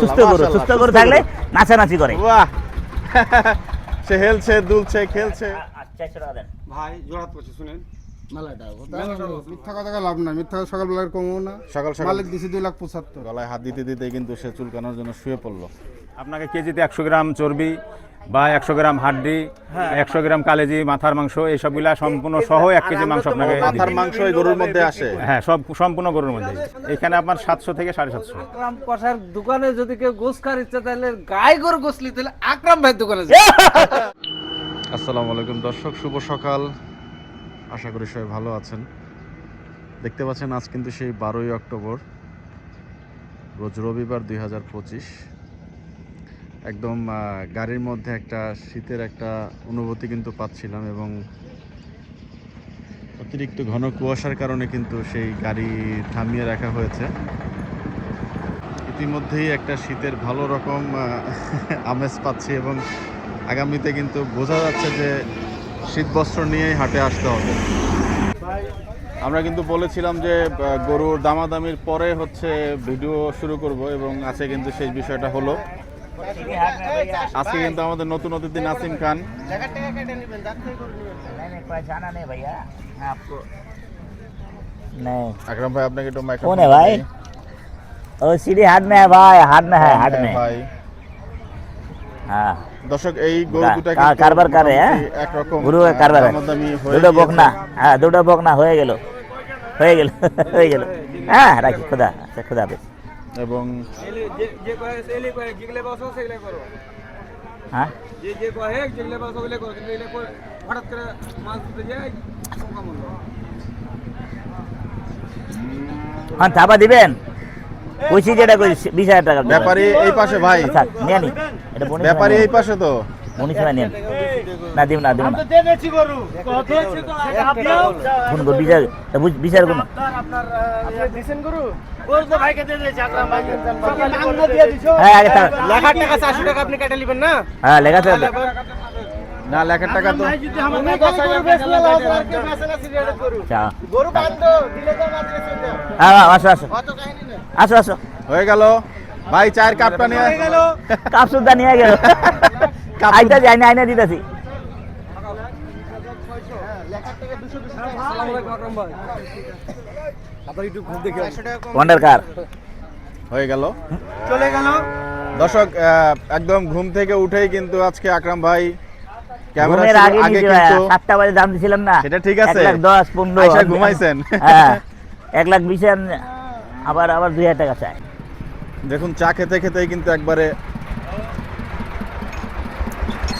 সুস্থ গরু সুস্থ গরু থাকলে নাচানাচি করে। বাহ। সে হেলছে দুলছে খেলছে। ভাই জোড়াত করছে শুনেন। লাখ পঁচাত্তর। গলায় হাত দিতে দিতে কিন্তু সে চুলকানোর জন্য শুয়ে পড়ল। আপনাকে কেজিতে একশো গ্রাম চর্বি বা একশো গ্রাম হাড্ডি একশো গ্রাম কালেজি মাথার মাংস এইসবগুলা সম্পূর্ণ সহ এক কেজি মাংস আপনাকে মাথার মাংস এই গরুর মধ্যে আসে? হ্যাঁ সব সম্পূর্ণ গরুর মধ্যে এখানে আপনার সাতশো থেকে সাড়ে সাতশো। আকরাম কষার দোকানে যদি কেউ গোস খার ইচ্ছা তাহলে গায়ে গরু গোসলি তাহলে আকরাম ভাই দোকানে আসসালামু আলাইকুম দর্শক শুভ সকাল। আশা করি সবাই ভালো আছেন। দেখতে পাচ্ছেন আজ কিন্তু সেই বারোই অক্টোবর রোজ রবিবার দুই হাজার পঁচিশ। একদম গাড়ির মধ্যে একটা শীতের একটা অনুভূতি কিন্তু পাচ্ছিলাম এবং অতিরিক্ত ঘন কুয়াশার কারণে কিন্তু সেই গাড়ি থামিয়ে রাখা হয়েছে। ইতিমধ্যেই একটা শীতের ভালো রকম আমেজ পাচ্ছি এবং আগামীতে কিন্তু বোঝা যাচ্ছে যে শীত বস্ত্র নিয়েই হাটে আসতে হবে। আমরা কিন্তু বলেছিলাম যে গরুর দামাদামির পরে হচ্ছে ভিডিও শুরু করব এবং আছে কিন্তু সেই বিষয়টা হলো। আজকে কিন্তু আমাদের নতুন অতিথি নাসিম খান नहीं नहीं पहचाना नहीं भैया मैं आपको नहीं আকরাম ভাই আপনাকে একটু মাইক্রোফোন कौन है भाई ओ सीढ़ी हाथ में है भाई हाथ में है हाथ में ভাই हाँ দর্শক এই গরু কা- দুটা কা- কিন্তু কারবার করে, হ্যাঁ? মোটামুটি একরকম গুরু আহ, কারবার দামাদামি হয়ে দুটো গিয়েছে। বকনা হ্যাঁ দুটো বকনা হয়ে গেল হয়ে গেল হয়ে গেল হ্যাঁ রাখি খুদা আচ্ছা খুদা হাফেজ এবং হ্যাঁ? মরলো হ্যাঁ থাপা দিবেন? কইছি যেটা কইছি বিশ হাজার টাকা। ব্যাপারী এই পাশে ভাই। আচ্ছা নিয়ে নি। এটা বনি ব্যাপারী এই পাশে তো। সময় নিন না। দিব না দিব না। বিচার বিচার কোন হ্যাঁ লেখার টাকা চারশো টাকা আপনি কেটে নেবেন না? হ্যাঁ লেখা না লেখার টাকা তো আচ্ছা। হ্যাঁ হ্যাঁ, আসো আসো। আসো আসো। হয়ে গেল। ভাই চায়ের কাপটা নিয়ে কাপ সুদ্ধা নিয়ে গেল। আইতা যাই না আইনা দিতেছি। ওয়ান্ডার কার হয়ে গেল। চলে গেল। দর্শক একদম ঘুম থেকে উঠেই কিন্তু আজকে আকরাম ভাই ক্যামেরা ঘুমের আগে আগে কিন্তু বাজে দাম দিছিলাম না। সেটা ঠিক আছে। এক লাখ দশ পনেরো। আইসা ঘুমাইছেন। হ্যাঁ। এক লাখ বিশে আন- আবার আবার দুই হাজার টাকা চাই। দেখুন চা খেতে খেতেই কিন্তু একবারে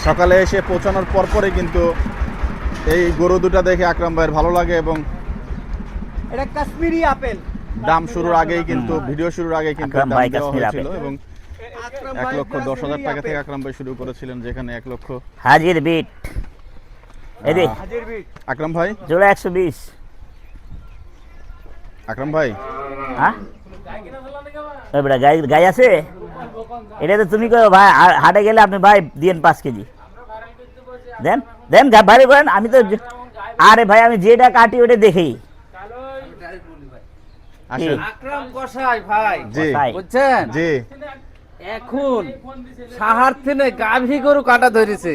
সকালে এসে পৌঁছানোর পর পরে কিন্তু এই গরু দুটা দেখে আকরাম ভাইয়ের ভালো লাগে এবং এটা কাশ্মীরি আপেল। দাম শুরুর আগেই কিন্তু ভিডিও শুরুর আগে কিন্তু দাম ভাই দেওয়া হয়েছিল এবং এক লক্ষ দশ হাজার টাকা থেকে আকরাম ভাই শুরু করেছিলেন যেখানে এক লক্ষ হাজির বিট। এদি হাজির বিট। আকরাম ভাই? জোড়া একশো বিশ। আকরাম ভাই? হ্যাঁ? বেটা গাই গাই আছে? এটা তো তুমি কো ভাই হাটে গেলে আপনি ভাই দিয়েন পাঁচ কেজি। দেন দেন ভাই করেন আমি তো আরে ভাই আমি যেটা কাটি ওটা দেখি আসেন। আকরাম কষাই ভাই। জি। বুঝছেন? জি। এখন সাহার থেকে গাভী গরু কাটা ধরেছে।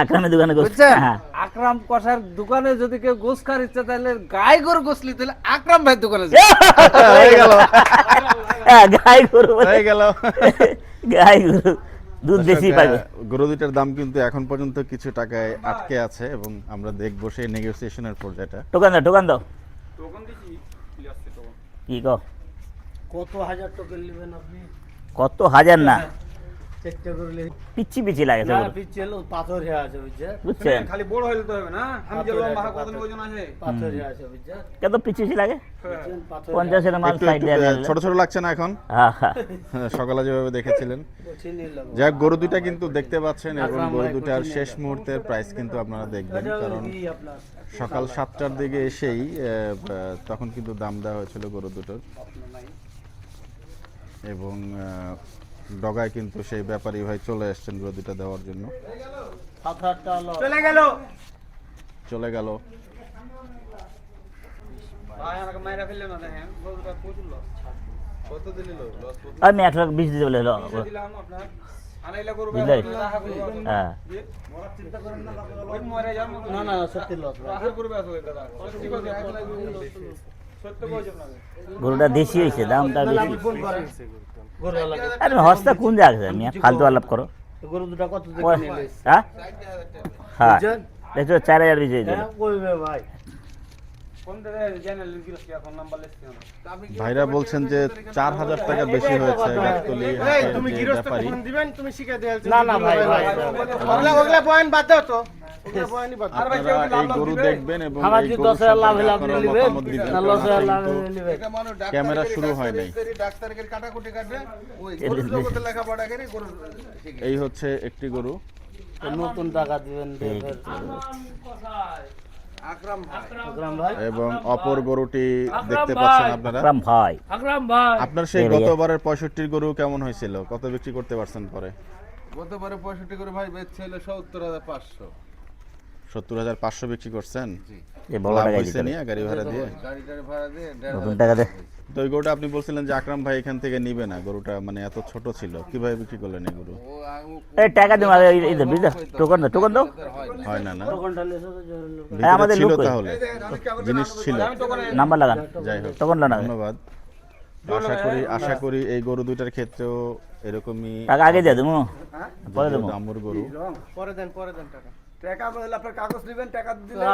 আকরামের দোকানে বুঝছেন? হ্যাঁ। আকরাম কষার দোকানে যদি কেউ গোস ইচ্ছা তাহলে গায়ে গরু গোসলি তাহলে আকরাম ভাই দোকানে। হয়ে গেল। হ্যাঁ, গাই গরু হয়ে গেল। গাই গরু দুধ বেশি পাবে। গরু দুইটার দাম কিন্তু এখন পর্যন্ত কিছু টাকায় আটকে আছে এবং আমরা দেখব সেই নেগোসিয়েশনের পর্যায়টা। টোকান দাও টোকান দাও। কি কত হাজার টাকা নেবেন আপনি? কত হাজার না? চেষ্টা করলে পিচ্ছি পিচ্ছি লাগে না সেগুলো পিছলে পাথর হয়ে আছে বুঝছেন? বুঝছেন খালি বড় হইলে তো হবে না? আমি যে লম্বা কত ওজন আছে? পাথর হয়ে আছে বুঝছেন কত পিচ্ছি পিচ্ছি লাগে? মাল সাইড ছোট ছোট লাগছে না এখন? হ্যাঁ হ্যাঁ হ্যাঁ, সকালে যেভাবে দেখেছিলেন। যাক গরু দুইটা কিন্তু দেখতে পাচ্ছেন এবং গরু দুটার শেষ মুহূর্তের প্রাইস কিন্তু আপনারা দেখবেন কারণ সকাল সাতটার দিকে এসেই তখন কিন্তু দাম দেওয়া হয়েছিল গরু দুটোর। এবং ডগায় কিন্তু সেই ব্যাপারী ভাই চলে এসছেন গরু দুটা দেওয়ার জন্য। চলে গেল। চলে গেল। ভাই আমাকে মাইরা ফেললে না দেখেন গরুটা প্রচুর লস আমি বিশ দিতে বলে হ্যাঁ। না না সত্যি গরুটা দেশি হয়েছে দামটা বেশি। আরে হস্তা কোন জায়গা আমি ফালতু আলাপ করো। গরু দুটা কত হ্যাঁ? হ্যাঁ। চার হাজার বেশি হয়েছে ভাই। ভাইরা বলছেন যে চার হাজার টাকা বেশি হয়েছে গাবতলি দিবেন? তুমি শিখে না না ভাই ভাই ওগুলা ওগুলা পয়েন্ট বাদ দাও। তো ক্যামেরা শুরু হয় নাই। শিখে এই হচ্ছে একটি গরু। নতুন টাকা দিবেন দেখবেন আকরাম ভাই। আকরাম ভাই। এবং অপর গরুটি দেখতে পাচ্ছেন আপনারা? আকরাম ভাই। আপনার সেই গতবারের পঁয়ষট্টির গরু কেমন হয়েছিল? কত বিক্রি করতে পারছেন পরে? গতবারে পঁয়ষট্টি গরু ভাই বেচছে হলো সত্তর হাজার পাঁচশো বিক্রি করছেন? গাড়ি ভাড়া। দিয়ে? দিয়ে নতুন টাকা। দে তো ওই গরুটা আপনি বলছিলেন যে আকরাম ভাই এখান থেকে নিবে না গরুটা মানে এত ছোট ছিল কীভাবে বিক্রি করলেন এই গরু? এই টাকা দিও আরে এই দে বুঝলা? টোকন দাও টোকন দাও। হয় না। না? আমাদের ছিল লোক তাহলে জিনিস ছিল। নাম্বার লাগান। যাই হোক টোকন লাগান ধন্যবাদ। আশা করি আশা করি এই গরু দুইটার ক্ষেত্রেও এরকমই টাকা আগে দিয়ে দেবো। পরে দেবো। দামুর গরু। পরে দেন পরে দেন টাকা। টাকা বলে আপনার কাগজ দিবেন টাকা দিলে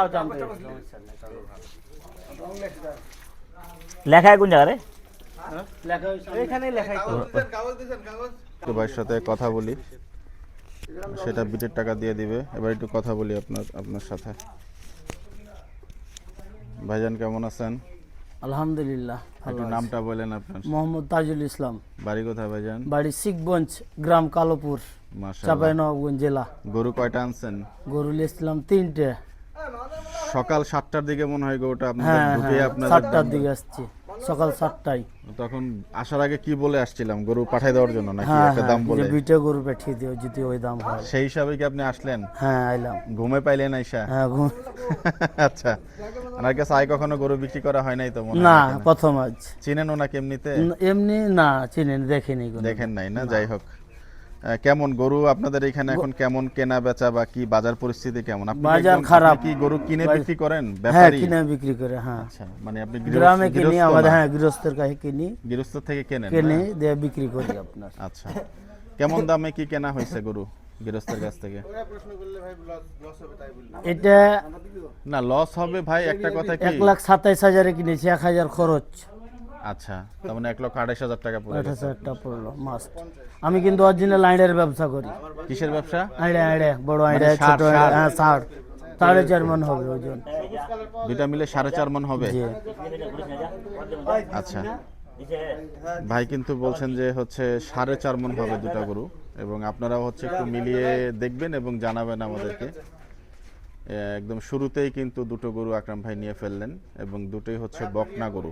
লেখা। কোন জায়গা রে? লেখা হয়েছে লেখাই কাগজ দিছেন, কাগজ দিছেন, কাগজ। একটু ভাইয়ের সাথে কথা বলি। সেটা বিটের টাকা দিয়ে দিবে। এবার একটু কথা বলি আপনার আপনার সাথে। ভাইজান কেমন আছেন? আলহামদুলিল্লাহ নামটা বলেন আপনার। মোহাম্মদ তাজুল ইসলাম। বাড়ি কোথায় ভাইজান বাড়ি শিখগঞ্জ গ্রাম কালোপুর চাঁপাইনবাবগঞ্জ জেলা। গরু কয়টা আনছেন? গরুল ইসলাম তিনটে। সকাল সাতটার দিকে মনে হয় গরুটা আপনাদের হ্যাঁ হ্যাঁ সাতটার দিকে আসছি। সকাল সাতটায়। তখন আসার আগে কি বলে আসছিলাম? গরু পাঠাই দেওয়ার জন্য নাকি হ্যাঁ একটা হ্যাঁ দাম বলে? গরু পাঠিয়ে দিও যদি ওই দাম হয়। সেই হিসাবে কি আপনি আসলেন? হ্যাঁ আইলাম। ঘুমে পাইলেন আইসা? হ্যাঁ ঘুম আচ্ছা। আর কাছে আই কখনো গরু বিক্রি করা হয় নাই তো মনে না প্রথম আজ। চিনেন ওনাকে এমনিতে? এমনি না চিনেন দেখেনি কোনো। দেখেন নাই না? যাই হোক। কেমন গরু আপনাদের এখানে এখন কেমন কেনা বেচা বা কি বাজার পরিস্থিতি কেমন? আপনি বাজার খারাপ। আপনি কি গরু কিনে বিক্রি করেন? হ্যাঁ ব্যাপারী? কিনে বিক্রি করে হ্যাঁ। আচ্ছা মানে আপনি গ্রামে কিনি আমাদের হ্যাঁ গৃহস্থের কাছে কিনি। গৃহস্থ থেকে কেনেন কিনে না? দিয়ে বিক্রি করি আপনার। আচ্ছা। কেমন দামে কি কেনা হয়েছে গরু গৃহস্থের কাছ থেকে? প্রশ্ন করলে ভাই লস- লস হবে তাই বললাম এটা না লস হবে ভাই একটা কথা কি? এক লাখ সাতাইশ হাজারে কিনেছি এক হাজার খরচ। আচ্ছা তার মানে এক লক্ষ আড়াইশ হাজার টাকা পড়ে আট গেছে। হাজারটা পড়ল মাস্ট আমি কিন্তু অরিজিনাল আইডের ব্যবসা করি। কিসের ব্যবসা? আইডে আইডে বড় আইডে মানে ছোট হ্যাঁ ষাট সাড়ে চার মন হবে ওজন। দুইটা মিলে সাড়ে চার মন হবে? আচ্ছা। ভাই কিন্তু বলছেন যে হচ্ছে সাড়ে চার মন হবে দুটা গরু এবং আপনারা হচ্ছে একটু মিলিয়ে দেখবেন এবং জানাবেন আমাদেরকে। একদম শুরুতেই কিন্তু দুটো গরু আকরাম ভাই নিয়ে ফেললেন এবং দুটোই হচ্ছে বকনা গরু।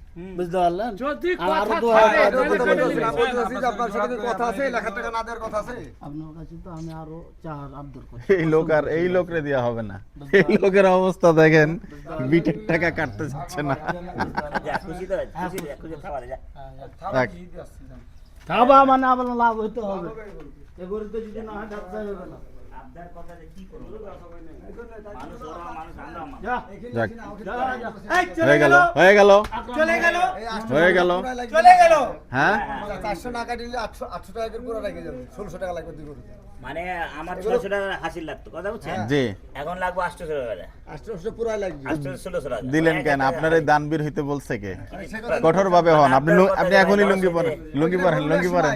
বুঝতে পারলেন? আর আরও দু হাজার আপনার সাথে কথা আছে লাখ টাকা না দেওয়ার কথা আছে। আপনার কাছে তো আমি আরও চার আব্দুল এই লোক আর এই লোকরে দেওয়া হবে না। এই লোকের অবস্থা দেখেন বিটের টাকা কাটতে যাচ্ছে না। খাবা মানে আপনার লাভ হইতে হবে। এগুলো তো যদি না হয় ব্যবসা হবে না। হয়ে গেল। হয়ে গেল। চলে গেল। হয়ে গেল। চলে গেল। হ্যাঁ? চারশো টাকা দিলে আটশো আটশো টাকা করে রেখে যাবে। ষোলোশো টাকা লাগবে দুই মানে আমার ছয়শো টাকা হাসিল লাগতো কথা বুঝছেন? জি। এখন লাগবে আটশো টাকা আষ্টশো পুরা লাগবে। দিলেন কেন? আপনার এই দানবীর হইতে বলছে কে? কঠোর ভাবে হন। আপনি আপনি এখনই লুঙ্গি পরেন লুঙ্গি পরেন লুঙ্গি পরেন।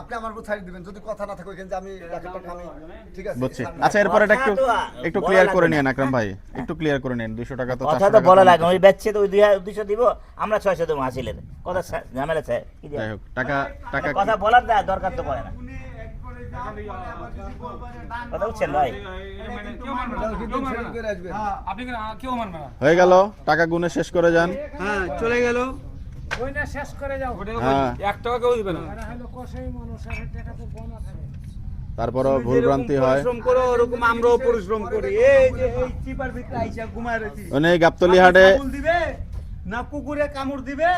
আপনি আমার উপর ছাড়ি দিবেন। যদি কথা না থাকে ওইখানে যে আমি ঠিক আছে? বুঝছি। আচ্ছা এরপরে এটা একটু একটু ক্লিয়ার করে নিন আকরাম ভাই। একটু ক্লিয়ার করে নিন। দুশো টাকা তো কথা তো বলা লাগে ওই বেচছে তো ওই দুই হাজার দুইশো দিব আমরা ছয়শো দেবো হাসিলের। কথা ঝামেলা চাই? যাই হোক টাকা টাকা কথা বলার দরকার তো পড়ে না। হয়ে গেল টাকা গুনে শেষ করে যান। হ্যাঁ চলে গেল। ওইটা শেষ করে যাও। হ্যাঁ। এক টাকা কেউ দিবে না। ভুল ভ্রান্তি হয়। ওরকম আমরাও পরিশ্রম করি। এই যে এই চিপার ভিতরে আইসা ঘুমায় রয়েছি। গাবতলি হাটে না কুকুরে কামড় দিবে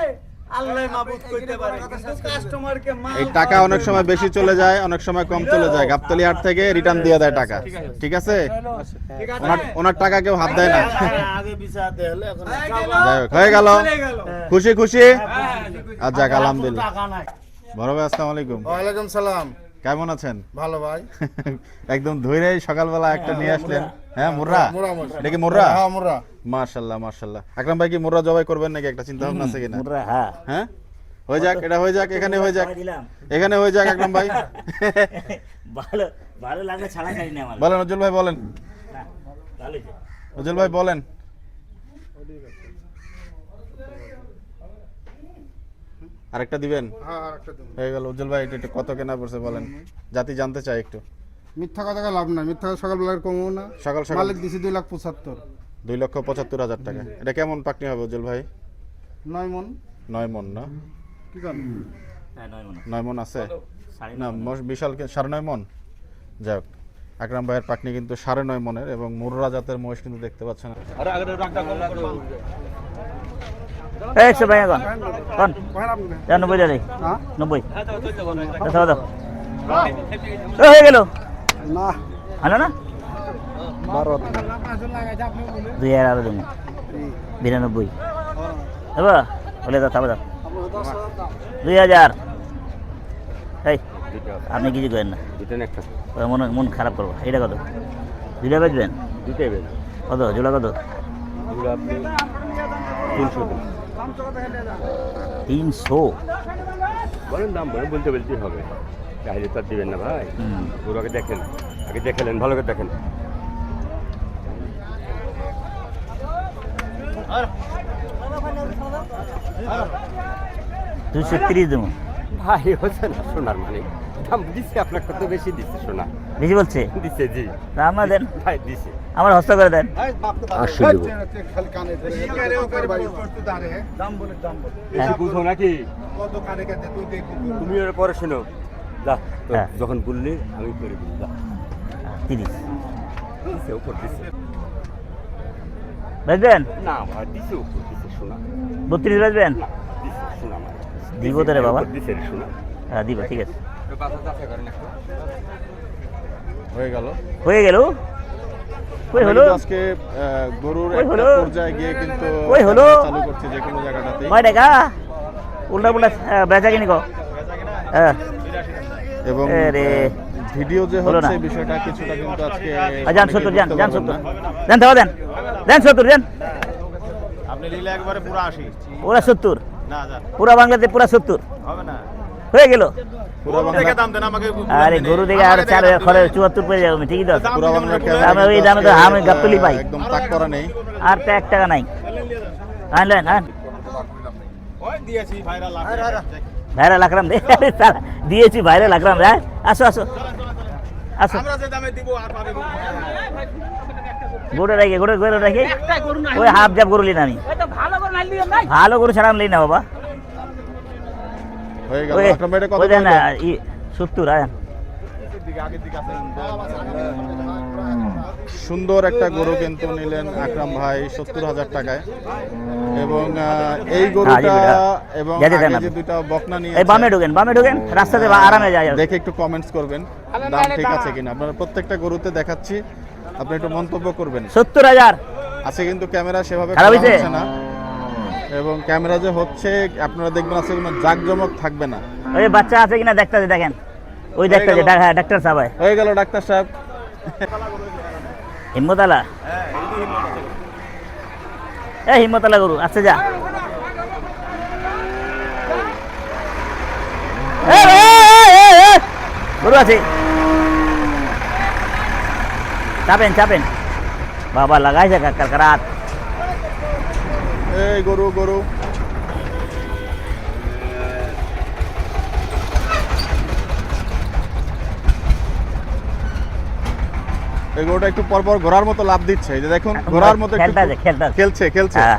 আল্লাহ মাবুদ কইতে পারে কিন্তু কাস্টমারকে মাল এই টাকা অনেক সময় বেশি চলে যায় অনেক সময় কম চলে যায়। গাবতলি হাট থেকে রিটার্ন দিয়ে দেয় টাকা। ঠিক আছে। ওনার ওনার টাকা কেউ হাত দেয় না। যাই হোক হয়ে গেল। খুশি খুশি? আচ্ছা আর যাক আলহামদুলিল্লাহ। বড় ভাই আসসালামু আলাইকুম। ওয়ালাইকুম সালাম। কেমন আছেন? ভালো ভাই। একদম ধৈরে সকালবেলা একটা নিয়ে আসলেন। হ্যাঁ মুর্রা মুর্রা, মুর্রা। এটা কি মুর্রা হ্যাঁ মোরা মাশাল্লাহ মাশাল্লাহ। আকরাম ভাই কি মুর্রা জবাই করবেন নাকি? একটা চিন্তা ভাবনা আছে কিনা? মোটরা হ্যাঁ। হ্যাঁ? হয়ে যাক এটা হয়ে যাক এখানে হয়ে যাক। এখানে হয়ে যাক আকরাম ভাই। ভালো ভালো লাগলে ছাড়া ছাড়ি না আমার। বলেন উজ্জ্বল ভাই বলেন। তো। ভাই বলেন। আরেকটা দিবেন? হ্যাঁ হয়ে গেল। উজ্জ্বল ভাই এটা একটু কত কেনা পড়ছে বলেন? জাতি জানতে চাই একটু। মিথ্যা কথা লাভ নাই। মিথ্যা কথা সকালবেলা কমও না। সকাল সকাল মালিক দিছি দুই লাখ পঁচাত্তর। দুই লক্ষ পঁচাত্তর হাজার টাকা। এটা কেমন পাকনি হবে উজ্জ্বল ভাই? নয় মন। নয় মন না? কি হ্যাঁ নয় মনে নয় মন আছে? না মশ- বিশাল কি- সাড়ে নয় মন? যাই হোক আকরাম ভাইয়ের পাকনি কিন্তু সাড়ে নয় মনের এবং মুর্রা জাতের মহিষ কিন্তু দেখতে পাচ্ছেন। একশো ভাই এখন কোন। যা নব্বই টাকা হ্যাঁ? নব্বই। দাও হয়ে গেল। না। হলো না? দুই হাজার আরও দেবো। বিরানব্বই। হব বলে দাও তারপর দাও। দুই হাজার। এই আপনি কিছু করেন না। মন মন খারাপ করব। এটা কত? দুইটা বেচবেন? কত? জোড়া কত? তিনশো বলেন দাম বলেন বলতে বলতেই হবে। চাইলে তো দিবেন না ভাই। আগে দেখেন আগে দেখালেন ভালো করে দেখেন। দুশো তিরিশ দেবো। ভাই হচ্ছে না সোনার মানে দাম দিচ্ছে আপনার কত বেশি সোনা। বেশি বলছে? দিচ্ছে জি। দেন ভাই দিচ্ছে আমার হস্ত করে দেন। আটশো দেবো। খালি কানে ধরে দাম বলে দাম বলে। বেশি বুঝো নাকি? কত কানে কানে তুই দেখি তুমি ওর পরে শোনো। যা হ্যাঁ। যখন বললি আমি করে দিই যা। তিরিশ উপর বেচবেন? না ভাই উপর বত্রিশ বেচবেন? মানে। দিব তো রে বাবা। হ্যাঁ দিব ঠিক আছে। হয়ে গেল। হয়ে গেল? কই হলো? আজকে গরুর একটা পর্যায়ে গিয়ে কিন্তু ওই হলো। চালু করছে যে কোনো জায়গাটাতে কয় টাকা? উল্টা পুল্টা বেচা কিনি কো হ্যাঁ। এবং। ভিডিও যে হচ্ছে বিষয়টা কিছুটা কিন্তু আজকে আর সত্তর যান বুঝতে সত্তর। দেন দেন দেন সত্তর দেন আপনি নিলে একবারে পুরো আশি। পুরা সত্তর? না যান পুরা বাংলাতে পুরা সত্তর। হবে না। হয়ে গেল। পুরো বাংলা দাম দেন আমাকে আরে গরু দেখে আর চার খরচ চুয়াত্তর পেয়ে যাব আমি, ঠিকই তো আছে। পুরো বাংলার দামে ওই দামে তো আমি গাবতলি পাই। একদম তাক করা নেই। আর তো এক টাকা নাই। আনলেন হ্যাঁ ভাইরা লাকরাম দে। দিয়েছি ভাইরা লাকরাম রে আসো আসো। আসো। গোটা রাখি গোটা গোটা রাখি। ওই হাফ জাপ গরু লিন আমি। ভালো গরু ছাড়া আমি লিন না বাবা। হয়ে গেল। কত? না সুন্দর একটা গরু কিন্তু নিলেন আকরাম ভাই সত্তর হাজার টাকায়। এবং এই গরুটা এবং। যে দুইটা বকনা নিয়ে এই বামে ঢোকেন বামে ঢোকেন রাস্তাতে আরামে যায়। দেখে একটু কমেন্টস করবেন দাম ঠিক আছে কিনা। আপনারা প্রত্যেকটা গরুতে দেখাচ্ছি আপনি একটু মন্তব্য করবেন। সত্তর হাজার। আছে কিন্তু ক্যামেরা সেভাবে খারাপ হয়েছে? না। এবং ক্যামেরা যে হচ্ছে আপনারা দেখবেন আছে কোনো জাকজমক থাকবে না। ওই বাচ্চা আছে কিনা দেখতে দেখেন। ওই দেখতে। হ্যাঁ ডাক্তার সাহেব হয়ে। গেল ডাক্তার সাহেব। হিম্মতালা? এ হিম্মতালা গরু আচ্ছা যা। গরু আছে। চাপেন চাপেন। বাবা লাগাইছে কারকারাত এই গরু গরু। এই গরুটা একটু পরপর ঘোরার মতো লাভ দিচ্ছে। এই যে দেখুন ঘোরার মতো। খেলছে খেলছে। হ্যাঁ।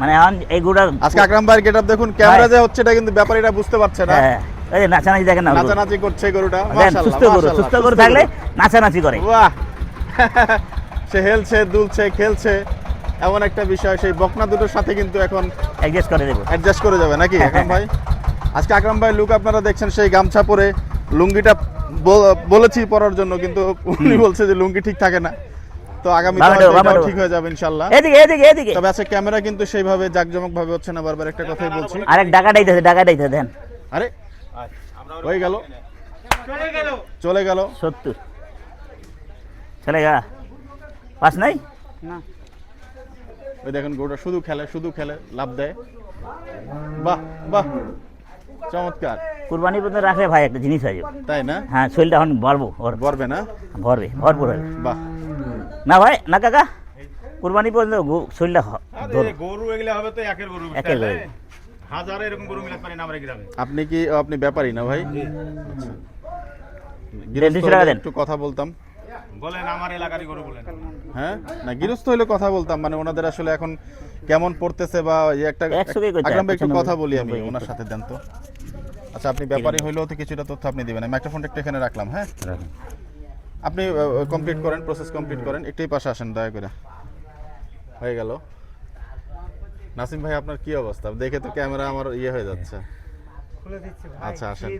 মানে এখন এই গরুটা আজকে আকরাম ভাইয়ের গেটআপ দেখুন ক্যামেরা যে হচ্ছে এটা কিন্তু ব্যাপারীরা বুঝতে পারছে না। হ্যাঁ। যে নাচানাচি দেখেন না। নাচানাচি করছে গরুটা। মাশাআল্লাহ, সুস্থ গরু সুস্থ গরু। থাকলে নাচানাচি করে। বাহ। সে হেলছে দুলছে খেলছে। এমন একটা বিষয় সেই বকনা দুটোর সাথে কিন্তু এখন অ্যাডজাস্ট করে দেবো অ্যাডজাস্ট করে যাবে নাকি? আকরাম ভাই? আজকে আকরাম ভাই লুক আপনারা দেখছেন সেই গামছা পরে লুঙ্গিটা বলেছি পরার জন্য কিন্তু উনি বলছে যে লুঙ্গি ঠিক থাকে না। তো আগামী ঠিক হয়ে যাবে ইনশাল্লাহ। এদিকে এদিকে এদিকে। তবে আজকে ক্যামেরা কিন্তু সেইভাবে জাকজমক ভাবে হচ্ছে না বারবার একটা কথাই বলছি। আরেক ডাকা ডাইতেছে ডাকা ডাইতেছে দেন। আরে হয়ে গেল। চলে গেল। চলে গেল সত্তর। চলে গা পাস নাই? ওই দেখেন গরুটা শুধু খেলে শুধু খেলে লাভ দেয়। বাহ বাহ চমৎকার। কুরবানি পর্যন্ত রাখলে ভাই একটা জিনিস হয়ে যাবে। তাই না? হ্যাঁ শরীরটা এখন বাড়বো ওর গর্বে না? ভরবে ভরপুর হবে বাহ। না ভাই না কাকা কুরবানি পর্যন্ত শরীরটা গরু এগুলা হবে তো একের গরু একের গরু। হাজারে এরকম গরু মিলাতে পারি না আমরা গ্রামে। আপনি কি ও, আপনি ব্যাপারী না ভাই? আচ্ছা। একটু কথা বলতাম। বলেন আমার এলাকারই গরু বলেন। হ্যাঁ? না গৃহস্থ হইলে কথা বলতাম মানে ওনাদের আসলে এখন কেমন পড়তেছে বা এই একটা আকরাম ভাই একটু কথা বলি আমি ওনার সাথে দেন তো। আচ্ছা আপনি ব্যাপারী হইলেও তো কিছুটা তথ্য আপনি দিবেন। মাইক্রোফোনটা একটু এখানে রাখলাম হ্যাঁ? আপনি কমপ্লিট করেন প্রসেস কমপ্লিট করেন একটুই পাশে আসেন দয়া করে। হয়ে গেল। নাসিম ভাই আপনার কি অবস্থা? দেখে তো ক্যামেরা আমার ইয়ে হয়ে যাচ্ছে। আচ্ছা আসেন।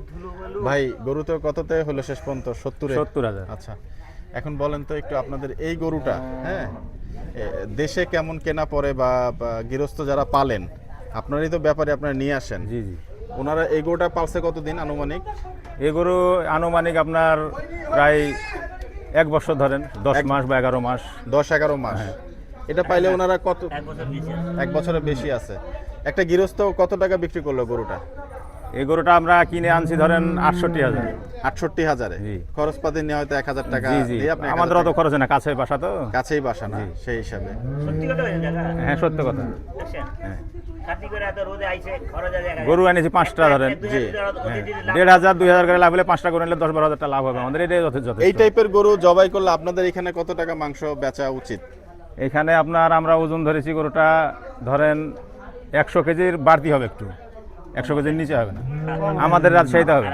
ভাই গরু তো কততে হলো শেষ পর্যন্ত? সত্তরে? সত্তর হাজার। আচ্ছা। এখন বলেন তো একটু আপনাদের এই গরুটা হ্যাঁ? দেশে কেমন কেনা পড়ে বা গৃহস্থ যারা পালেন আপনারই তো ব্যাপারে আপনারা নিয়ে আসেন। জি জি। ওনারা এই গরুটা পালছে কতদিন আনুমানিক? এই গরু আনুমানিক আপনার প্রায় এক বছর ধরেন দশ এক- মাস বা এগারো মাস। দশ এগারো মাস। এটা পাইলে ওনারা কত। এক বছরের বেশি আছে। একটা গৃহস্থ কত টাকা বিক্রি করল গরুটা? এই গরুটা আমরা কিনে আনছি ধরেন আটষট্টি হাজার। আটষট্টি হাজারে? জি। খরচপাতি নেওয়া হয়তো এক হাজার টাকা জি। জি দিয়ে আমাদের অত খরচ হয় না কাছে বাসা তো। কাছেই বাসা না সেই হিসাবে? হ্যাঁ সত্য কথা। হ্যাঁ। খরচ আছে একা- গরু এনেছি পাঁচটা ধরেন। জি। হ্যাঁ। দেড় হাজার দুই হাজার করে লাভ হলে পাঁচটা করে নিলে দশ বারো হাজার টাকা লাভ হবে। আমাদের এটাই যথেষ্ট এই টাইপের গরু জবাই করলে আপনাদের এখানে কত টাকা মাংস বেচা উচিত? এখানে আপনার আমরা ওজন ধরেছি গরুটা ধরেন একশো কেজির বাড়তি হবে একটু। একশো কেজির নিচে হবে না। আমাদের রাজশাহীতে হবে।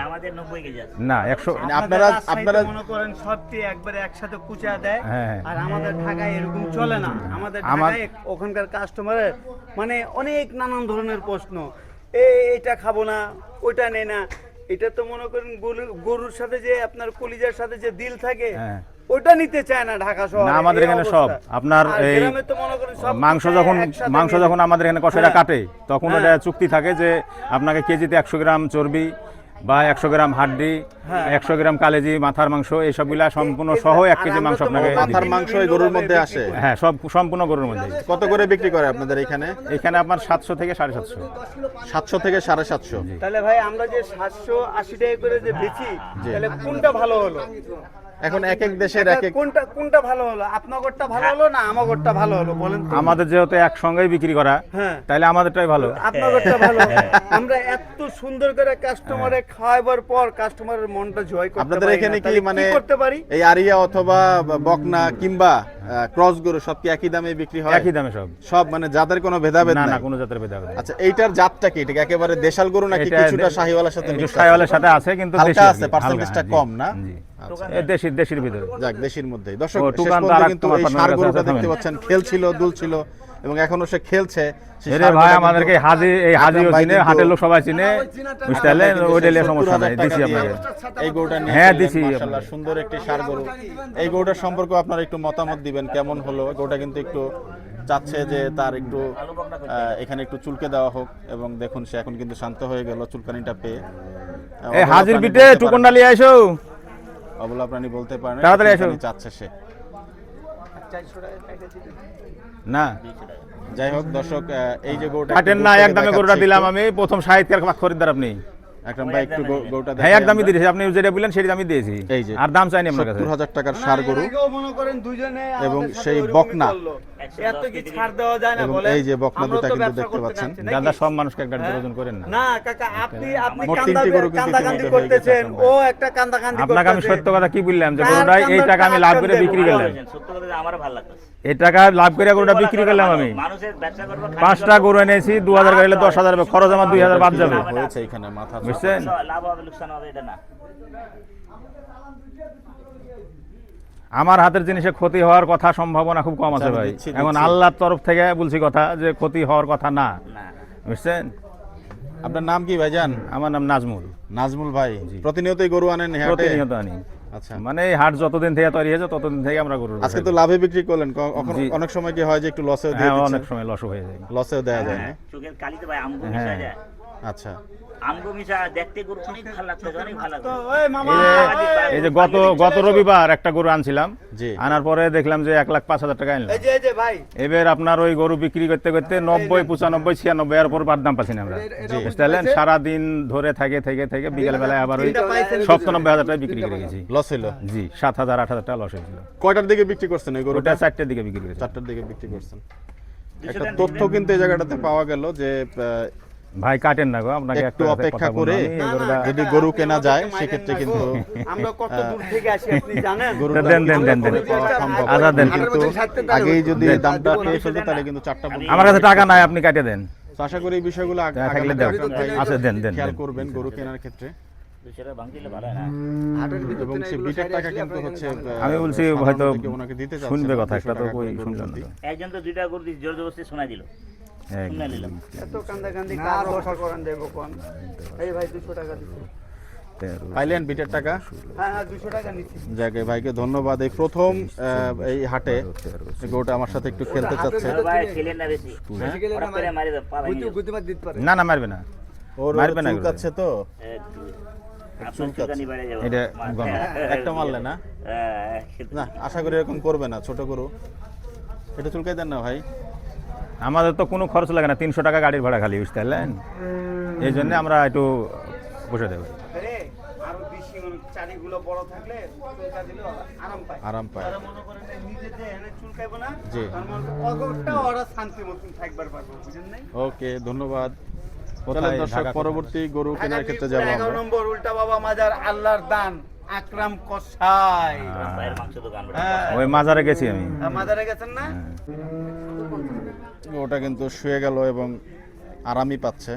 না একশো মানে আপনারা আপনারা মনে করেন সবটি একবারে একসাথে কুচা দেয় হ্যাঁ, হ্যাঁ। আর আমাদের ঢাকায় এরকম চলে না। আমাদের ঢাকায় ওখানকার কাস্টমারের মানে অনেক নানান ধরনের প্রশ্ন। এ এটা খাব না ওইটা নেই না। এটা তো মনে করেন গরু- গরুর সাথে যে আপনার কলিজার সাথে যে দিল থাকে ওইটা নিতে চায় না ঢাকা শহর না, আমাদের এখানে। সব। আপনার এই মাংস যখন মাংস যখন আমাদের এখানে কষাইটা হ্যাঁ। কাটে তখন হ্যাঁ। ওটা চুক্তি থাকে যে আপনাকে কেজিতে একশো গ্রাম চর্বি বা একশো গ্রাম হাড্ডি হ্যাঁ। একশো গ্রাম কালেজি মাথার মাংস এইসবগুলা সম্পূর্ণ সহ এক কেজি মাংস আপনাকে মাথার মাংস গরুর মধ্যে আসে। হ্যাঁ সব সম্পূর্ণ গরুর মধ্যে। কত করে বিক্রি করে আপনাদের এখানে? এখানে আপনার সাতশো থেকে সাড়ে সাতশো। সাতশো থেকে সাড়ে সাতশো। তাহলে ভাই আমরা যে সাতশো আশি টাকা করে যে বেচি তাহলে কোনটা ভালো হলো? এখন এক এক দেশের এক এক কোনটা কোনটা ভালো হলো? আপনাগরটা ভালো হলো না আমাগরটা ভালো হলো? বলেন আমাদের যেহেতু একসঙ্গেই বিক্রি করা হ্যাঁ। তাহলে আমাদেরটাই ভালো। আপনাগরটা ভালো। আমরা এত সুন্দর করে কাস্টমারে খাওয়াবার পর কাস্টমারের মনটা জয় করতে আপনাদের এখানে কি মানে করতে পারি? এই আরিয়া অথবা বকনা কিংবা ক্রস গরু সব কি একই দামে বিক্রি হয়? একই দামে সব। সব মানে জাতের কোনো ভেদাভেদ না না কোনো জাতের ভেদা হবে আচ্ছা এইটার জাতটা কি? এটা একেবারে দেশাল গরু নাকি কিছুটা শাহিওয়ালার সাথে mix আছে? সাথে আছে কিন্তু দেশি। আছে, জি, কম না? জি। আচ্ছা। দেশির দেশির ভিতরে। যাক দেশির মধ্যেই। দর্শক শেষ পর্যন্ত কিন্তু এই কাছে গরুটা দেখতে পাচ্ছেন খেলছিল দুলছিল এবং এখনও সে খেলছে ভাই আমাদেরকে হাজি এই হাজিও চিনে হাটের লোক সবাই চিনে। বুঝতে ওইটা সমস্যা নাই দিছি আপনাকে। এই গরুটা নিয়ে হ্যাঁ, চললেন, দিছি। মাশাআল্লাহ, সুন্দর একটি ষাঁড় গরু। এই গরুটার সম্পর্কে আপনারা একটু মতামত দিবেন কেমন হলো? গরুটা কিন্তু একটু চাচ্ছে যে তার একটু আহ, এখানে একটু চুলকে দেওয়া হোক এবং দেখুন সে এখন কিন্তু শান্ত হয়ে গেল চুলকানিটা পেয়ে। এই হাজির প্রাণী পিঠে টুকুন না। ডালি আইসো অবলা প্রাণী বলতে পারে তাড়াতাড়ি। প্রাণী চাচ্ছে সে চারশো টাকা টাকা দিবেন। না। যাই হোক দর্শক এই যে গরুটা কাটেন না এক দামে একদমে গরুটা দিলাম আমি। প্রথম সাহিত্যের খরিদ্দার আপনি। আকরাম ভাই একটু গো- গরুটা হ্যাঁ একদমই দিয়েছি। আপনি যেটা বললেন সেটা আমি দিয়েছি। এই যে আর দাম চাইনি আমার কাছে। টাকার সার গরু আগেও মনে করেন দুজনে এবং সেই বকনা। করল। এত কি ছাড় দেওয়া যায় না এবং এই যে কিন্তু দেখতে পাচ্ছেন। দাদা সব মানুষকে একটা হ্যাঁ? করেন না। না কাকা আপনি আপনি মোট তিনটি গরু কিন্তু কান্দাকান্দি ইতিমধ্যে হয়ে গেছে করতেছেন। ও একটা কান্দাকান্দি আপনাকে আমি সত্য কথা কি বললাম? যে এই টাকা আমি লাভ করে বিক্রি করলাম। সত্য কথা আমারও ভালো লাগতেছে। এই টাকা লাভ করে গরুটা বিক্রি করলাম আমি। মানুষের ব্যবসা করব পাঁচটা গরু এনেছি দু হাজার গেলে দশ হাজার খরচ আমার দুই হাজার বাদ যাবে। হয়েছে এখানে মাথা বুঝছেন? লাভ হবে লোকসান হবে এটা না। আমার হাতের জিনিসে ক্ষতি হওয়ার কথা সম্ভাবনা খুব কম আছে ভাই। এখন আল্লাহর তরফ থেকে বলছি কথা যে ক্ষতি হওয়ার কথা না। বুঝছেন? আপনার নাম কি ভাই ভাইজান? আমার নাম নাজমুল। নাজমুল ভাই প্রতিনিয়তই গরু আনেন প্রতিনিয়ত আনি। আচ্ছা। মানে এই হাট যতদিন থেকে তৈরি হয়েছে ততদিন থেকে আমরা গরু আজকে তো লাভে বিক্রি করলেন। অনেক সময় কি হয় যে একটু লসেও দিয়ে হ্যাঁ অনেক সময় লস হয়ে যায়। লসেও দেওয়া যায়। চোখের কালিতে ভাই আমগো হ্যাঁ। যায় আচ্ছা। ওই এই যে গত গত রবিবার একটা গরু আনছিলাম। আনার পরে দেখলাম যে এক লাখ পাঁচ হাজার টাকা আনলাম। এই যে এই যে ভাই। এবার আপনার ওই গরু বিক্রি করতে করতে নব্বই পঁচানব্বই ছিয়ানব্বই এর পর বার দাম পাচ্ছি না আমরা। বুঝতে সারাদিন ধরে থেকে থেকে থেকে বিকেল বেলায় আবার ওই সপ্তানব্বই হাজার টাকা বিক্রি করে গেছি। লস হইল। জি সাত হাজার আট হাজার টাকা লস হয়েছিল। কয়টার দিকে বিক্রি করছেন এই ওটা গরুটা চারটের দিকে বিক্রি করেছি। চারটার দিকে বিক্রি করছেন। একটা তথ্য কিন্তু এই জায়গাটাতে পাওয়া গেল যে ভাই কাটেন না গো আপনাকে একটু অপেক্ষা করে যদি গরু কেনা যায়, সেক্ষেত্রে কিন্তু, আমরা কত দূর থেকে আসি আপনি জানেন? দেন, দেন, দেন, দেন। পাওয়া আচ্ছা, দেন। কিন্তু আগেই যদি দামটা পেয়ে ফেলতো তাহলে কিন্তু চারটা আমার কাছে টাকা নাই আপনি কাটে দেন। আশা করি এই বিষয়গুলো থাকলে আগামীতে দেন। আচ্ছা দেন দেন খেয়াল করবেন গরু কেনার ক্ষেত্রে। হয়। কিন্তু আমি বলছি হয়তো শুনবে কথা একটা তো কই শুনলাম একজন তো দুইটা গরু জোর জবরদস্তি শোনা দিল। এক শুনে নিলাম। কার রক্ষা করেন দেবো কোন? এই ভাই দুশো টাকা দিচ্ছি পাইলেন বিটের টাকা। হ্যাঁ হ্যাঁ যাকে ভাইকে ধন্যবাদ। এই প্রথম এই হাটে এই গরুটা আমার সাথে একটু খেলতে চাচ্ছে। ভাই না বেশি। হঠাৎ করে মারি দাও পা ভেঙে যাবে। না না মারবে না। ওর মারবে না চুলকাচ্ছে তো? এটা একটা মারলে না? হ্যাঁ, না আশা করি এরকম করবে না ছোট গরু। এটা চুলকাই দেন না ভাই। আমাদের তো কোনো খরচ লাগে না তিনশো টাকা গাড়ির ভাড়া খালি বুঝতে পারলেন? এই জন্য আমরা একটু বসে দেবো আরে আরও বেশি মানে চারিগুলো বড় থাকলে চুলকা দিলেও আরাম পায়। আরাম পায়। তারা করেন এই নিজে যে এনে চুলকাইবো না জি। তার অগরটা ওরা শান্তি মতন থাকবার পারব বুঝেন নাই? ওকে ধন্যবাদ। দর্শক পরবর্তী গরু কেনার ক্ষেত্রে যাব এগারো নম্বর উল্টা বাবা মাজার আল্লাহর দান আকরাম কসাই। ভাইয়ের মাংস দোকান বলে। হ্যাঁ। ওই মাজারে গেছি আমি। মাজারে গেছেন না? ওটা কিন্তু শুয়ে গেল এবং আরামই পাচ্ছে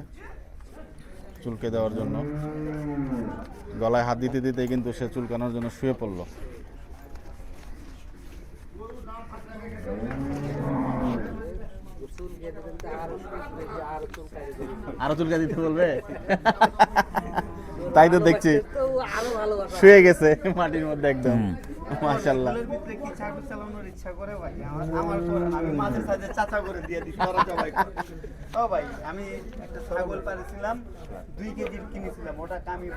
চুলকে দেওয়ার জন্য। গলায় হাত দিতে দিতে কিন্তু সে চুলকানোর জন্য শুয়ে পড়ল। আরও চুলকা দিতে বলবে? তাই তো দেখছি। শুয়ে গেছে মাটির মধ্যে একদম। ভিতরে কি ছাগল চালানোর ইচ্ছা করে ভাই? আমার আমার আমি মাঝে সাঝে চাচা করে দিয়ে দিই ও ভাই আমি একটা ছাগল পারেছিলাম দুই কেজির কিনেছিলাম ওটা আমি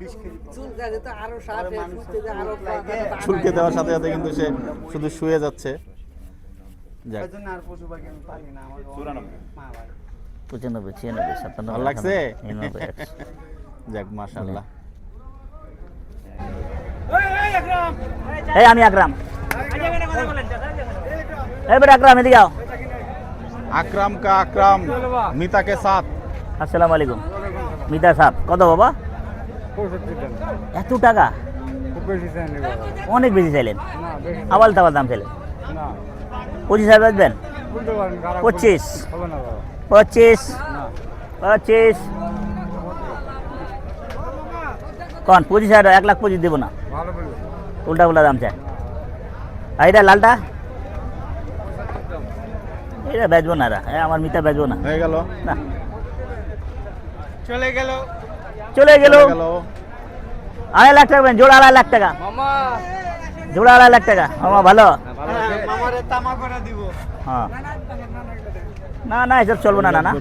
বিশ কেজি চুলকালে তো আরও পরে সাথে মানুষ চুলকে যে আরও লাগে। চুলকে দেওয়ার সাথে সাথে কিন্তু সে শুধু শুয়ে যাচ্ছে। যাক। তার জন্য আর পশু পাখি আমি পালি না আমার মা ভাই। ভালো লাগছে। যাক মাশাল্লাহ এই আমি আকরাম এই বেটা আকরাম এদিকে আও। আকরাম কা আকরাম মিতা কে সাথ। আসসালামু আলাইকুম। মিতা সাহেব কত বাবা? এত টাকা? অনেক বেশি চাইলেন। আবাল তাবাল দাম চাইলেন। পঁচিশ হাজার বেচবেন? পঁচিশ। পঁচিশ। পঁচিশ। কন পঁচিশ হাজার এক লাখ পঁচিশ দেবো না। উল্টা উল্টা দাম চাই আর এটা লালটা। এটা বেচবো না এরা এ, আমার মিতা বেচবো না। হয়ে গেল। না। চলে গেল। চলে গেল। গেল। আড়াই লাখ টাকা জোড়া আড়াই লাখ টাকা। জোড়া আড়াই লাখ টাকা। মামা ভালো? মামারে তামা করে দিব। হ্যাঁ। না না এসব চলবো না না না।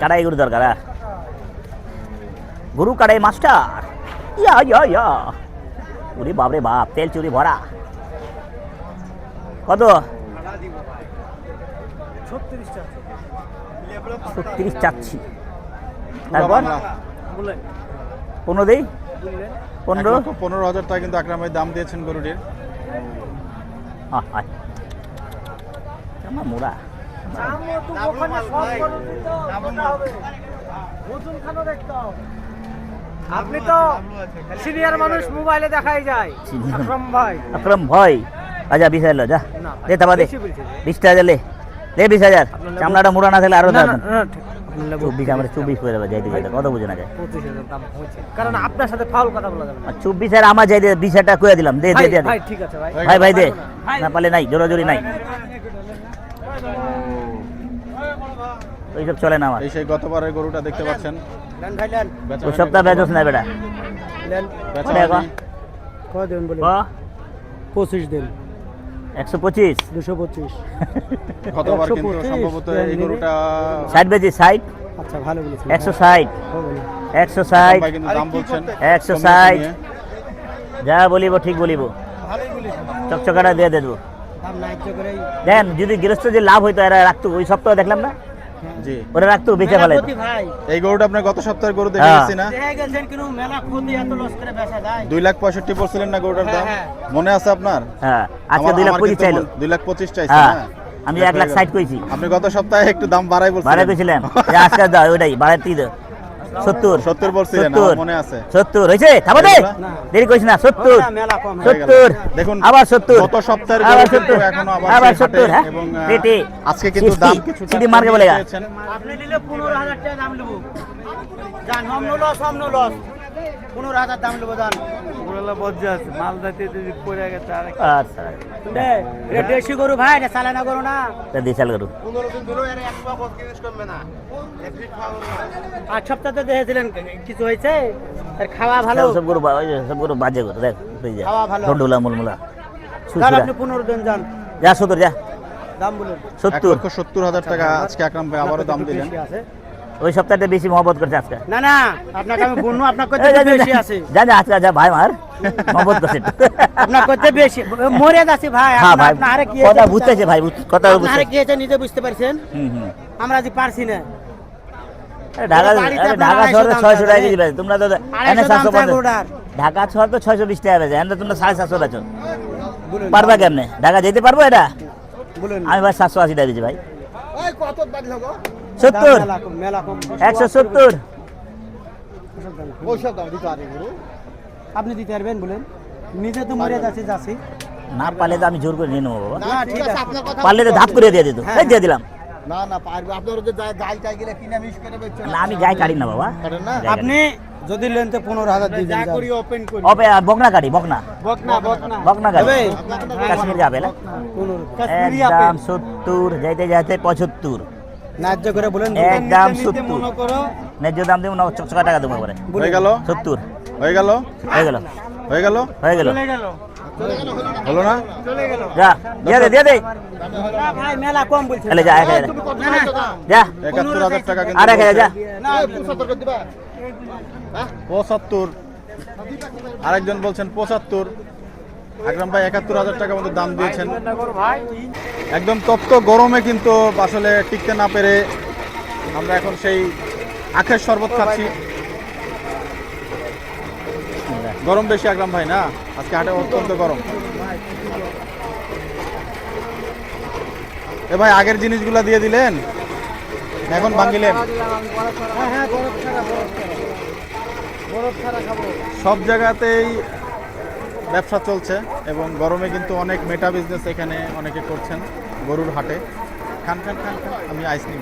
কাড়াই গরু দরকার গরু কাড়াই মাস্টার। ইয়া ইয়া ইয়া। ওরে বাপরে বাপ তেল চুরি ভরা। কত? ছত্রিশ চাচ্ছি। তারপর। পনেরো দিই? পনেরো? পনেরো হাজার টাকা কিন্তু আকরাম ভাই দাম দিয়েছেন গরুটির। আমার মোড়া। আপনি তো সিনিয়র মানুষ মোবাইলে দেখাই যায়। আকরাম ভাই। আকরম ভয় আচ্ছা বিশ হাজার যা। দে তারপর দে। বেশি হাজার লে দে। বিশ হাজার। চামড়াটা মোড়া না থাকলে আরও দাম। চব্বিশ আমরা চব্বিশ করে দেবো যাইতে যাইতে কত বুঝে না যায়। পঁচিশ হাজার দাম হয়েছে। কারণ আপনার সাথে ফাউল কথা বলা যাবে আর চব্বিশ আর আমার যাইতে বিশ হাজার টাকা করে দিলাম। দে দে ভাই দে। ভাই ঠিক আছে ভাই। ভাই ভাই দে। না পারলে নাই জোরাজোরি নাই। চলে না আমার। এই সেই গতবারের গরুটা দেখতে পাচ্ছেন। বেচা সপ্তাহ বেচোস না বেটা। দেবেন বলে পঁচিশ দিন। একশো পঁচিশ? দুশো পঁচিশ। গতবার কিন্তু সম্ভবত এই গরুটা ষাট বেচি ষাট? আচ্ছা ভালো বলেছেন। একশো ষাট। একশো ষাট। একশো ষাট। যা বলিব ঠিক বলিব। চকচকাটা দিয়ে দেবো। দাম দেন যদি গৃহস্থ যে লাভ হইতো এরা রাখতো। ওই সপ্তাহ দেখলাম না? ওরা রাখতো বেঁচে এই গরুটা আপনার গত সপ্তাহের গরু দেখে হ্যাঁ। গেছি না। গেছেন কিন্তু মেলা ক্ষতি এত লস করে বেচা যায়। দুই লাখ পঁয়ষট্টি পড়ছিলেন না গরুটার দাম? হ্যাঁ, মনে আছে আপনার? হ্যাঁ আজকে দুই লাখ পঁচিশ চাইলো। দুই লাখ পঁচিশ চাইছে হ্যাঁ না। আমি এক লাখ ষাট কইছি। আপনি গত সপ্তাহে একটু দাম বাড়াই বলছিলেন। বাড়াই কইছিলাম। আজকে দাও ওইটাই বাড়াই দাও। সত্তর। সত্তর বলছিলেন সত্তর। মনে আছে। সত্তর। হয়েছে? থামো দে। দেরি করিস না সত্তর। না, মেলা কম সত্তর। দেখুন, আবার সত্তর। গত সপ্তাহের আবার সত্তর। আবার আবার সত্তর হ্যাঁ? আজকে কিন্তু দাম মার্কে বলে আপনি নিলে পনেরো হাজার টাকা দাম নেব। যান অন্য লস অন্য লস। পনেরো হাজার দাম নেব যান আচ্ছা। এটা দেশি গরু ভাই এটা চালানা গরু না। তা দেশাল গরু। পনেরো দিন ধরে এর এক পা জিনিস কমবে না। আট সপ্তাহ তো দেখেছিলেন কিছু হয়েছে? আর খাওয়া ভালো? সব গরু ওই সব গরু বাজে গরু দেখ খাওয়া ভালো। ঢন্ডুলা মুলমুলা। আপনি পনেরো দিন যান যা সত্তর যা। দাম বলুন। সত্তর। সত্তর হাজার টাকা আজকে আকরাম ভাই আবারও দাম দিলেন। আছে। ওই সপ্তাহটা বেশি মহব্বত করছে আজকে। না না আপনাকে আমি বলব আপনার করতে যা, যা, বেশি আছে। যা যা আজকে যা ভাই মার মহব্বত করছে। আপনার করতে বেশি। মরে যাচ্ছি ভাই। হ্যাঁ আপনার- ভাই আরে কি কথা বুঝতেছে ভাই কথা আপনার বুঝতে আরে কি হয়েছে নিজে বুঝতে পারছেন? হুম হুম। আমরা আজ পারছি না। ঢাকা বাড়িতে আরে আপনার ঢাকা আড়াইশো শহরে ছয়শো টাকা থাকে। কেজি বেচে তোমরা তো আড়াইশো এনে দাম সাতশো থাকে পঞ্চাশ। ওটার। ঢাকা শহর তো ছয়শো বিশ টাকা বেচে এনে তোমরা সাড়ে সাতশো বেচো। বলুন। পারবা কেমনে? ঢাকা যেতে পারব এটা? আমি ভাই সাতশো আশি টাকা বেচি ভাই। সত্তর। একশো সত্তর। আপনি দিতে পারবেন বলেন। নিজে তো মরে যাচ্ছি যাচ্ছি। না পারলে তো আমি জোর করে নিয়ে নেব বাবা। না ঠিক আছে পারলে তো ধাপ করে দিয়ে দিত। হ্যাঁ, দিয়ে দিলাম। না না পারবে। আপনার গাই টাই গেলে কিনে মিস করে না। আমি গায়ে কাটি না? বাবা আপনি যদি লেন তো পনেরো হাজার যা করি ওপেন করি। অবে বকনা কাটি বকনা। বকনা বকনা। বকনা কাটি কাশ্মীর যাবে না? একদম সত্তর যাইতে যাইতে পঁচাত্তর। ন্যায্য করে বলেন একদম সত্তর। মনে করো। ন্যায্য দাম দেবো না চকচকা টাকা দেবো পরে হয়ে গেল? সত্তর। হয়ে গেল? হয়ে গেল। হয়ে গেল? হয়ে গেল। চলে গেল। হলো না? চলে গেল। যা দিয়ে দে দিয়ে দে। ভাই মেলা কম বলছে। তাহলে যা এক হাজার। না না। যা। একাত্তর হাজার টাকা কিন্তু আর যা। না। পঁচাত্তর করে দিবা? পঁচাত্তর। আরেকজন বলছেন পঁচাত্তর। আকরাম ভাই, একাত্তর হাজার টাকা মতো দাম দিয়েছেন। একদম তপ্ত গরমে কিন্তু আসলে টিকতে না পেরে আমরা এখন সেই আখের শরবত খাচ্ছি। গরম বেশি আকরাম ভাই, না? আজকে হাটে অত্যন্ত গরম। এ ভাই, আগের জিনিসগুলো দিয়ে দিলেন? এখন ভাঙিলেন? হ্যাঁ হ্যাঁ বরফ ছাড়া বরফ ছাড়া বরফ ছাড়া খাব সব জায়গাতেই ব্যবসা চলছে এবং গরমে কিন্তু অনেক মেটা বিজনেস এখানে অনেকে করছেন গরুর হাটে। খান খান খান খান আমি আইস নিব।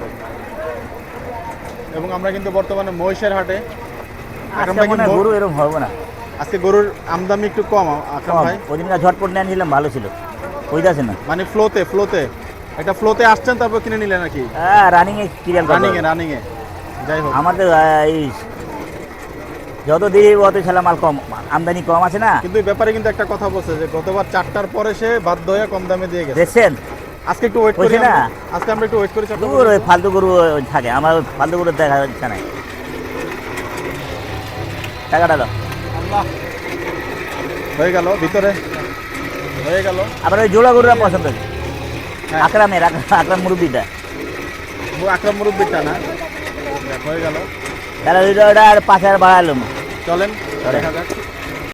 এবং আমরা কিন্তু বর্তমানে মহিষের হাটে। মো- গরু এরকম হবে না। আজকে গরুর আমদানি একটু কম আকরাম ভাই। ঝটপট নিয়ে নিলাম ভালো ছিল। ওইটাছে না? মানে ফ্লোতে ফ্লোতে একটা ফ্লোতে আসছেন তারপর কিনে নিলেন নাকি? হ্যাঁ রানিং এ ক্লিয়ার রানিং এ রানিং এ যাই হোক। আমাদের এই যত দেরি অত খেলা মাল কম আমদানি কম আছে না? কিন্তু ব্যাপারে কিন্তু একটা কথা বলছে যে গতবার চারটার পরে সে বাধ্য হয়ে কম দামে দিয়ে গেছে। দেখছেন? আজকে একটু ওয়েট করি না? আজকে আমরা একটু ওয়েট করি দূর ওই ফালতু গরু থাকে আমার ফালতু গরু দেখা যাচ্ছে না। টাকাটা দাও। হয়ে গেল ভিতরে। হয়ে গেল। আবার ওই জোড়া গরুরা পছন্দ হ্যাঁ। আকরামের আকরাম মুরব্বিটা। আকরাম মুরব্বিটা না? হয়ে গেল। তাহলে ওইটা ওটা আর পাঁচ হাজার বাড়ালাম। চলেন। দেখা যাক।